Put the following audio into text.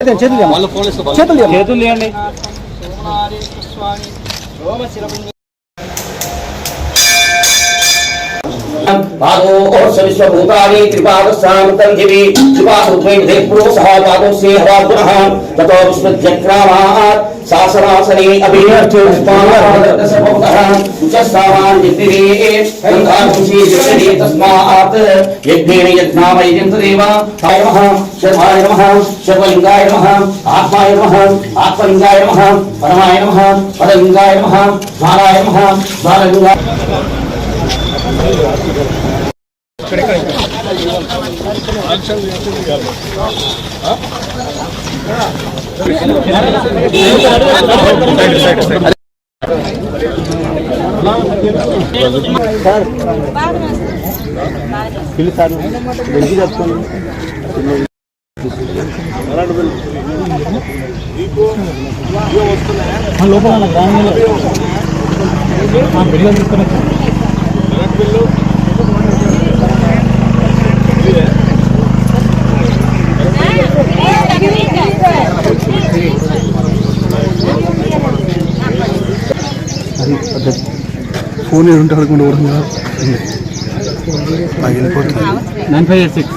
చేతులు చేతులు ఇవ్వమ్మా. చేతులు ఇవ్వండి పాదో విశ్వభూతాని త్రిపాదస్థానంతం దివి త్రిపాదృద్వైదే పురోసహ పాదోస్యే హవా పునః తతో విస్మృత్యక్రామాత్ శాసనాసనే అభి పుష్పాణాదర్శభవతః ఉచస్థావాన్ దివ్యే గంధాంశీ దివ్యే తస్మాత్ యజ్ఞేన యజ్ఞామయం తదేవ తాయ నమః శర్వాయ నమః శర్వలింగాయ నమః ఆత్మాయ నమః ఆత్మలింగాయ నమః పరమాయ నమః పరలింగాయ నమః జ్వాలాయ నమః జ్వాలలింగాయ పిల్లి సార్ వెలిగి చెప్పుకోండి లోపల ఉన్న గ్రామంలో బిల్లు తీసుకుని ఫోన్ ఏది ఉంటే అడగకుండా కూడా నాకు వెళ్ళిపోతుంది నైన్ ఫైవ్ ఎయిట్ సిక్స్.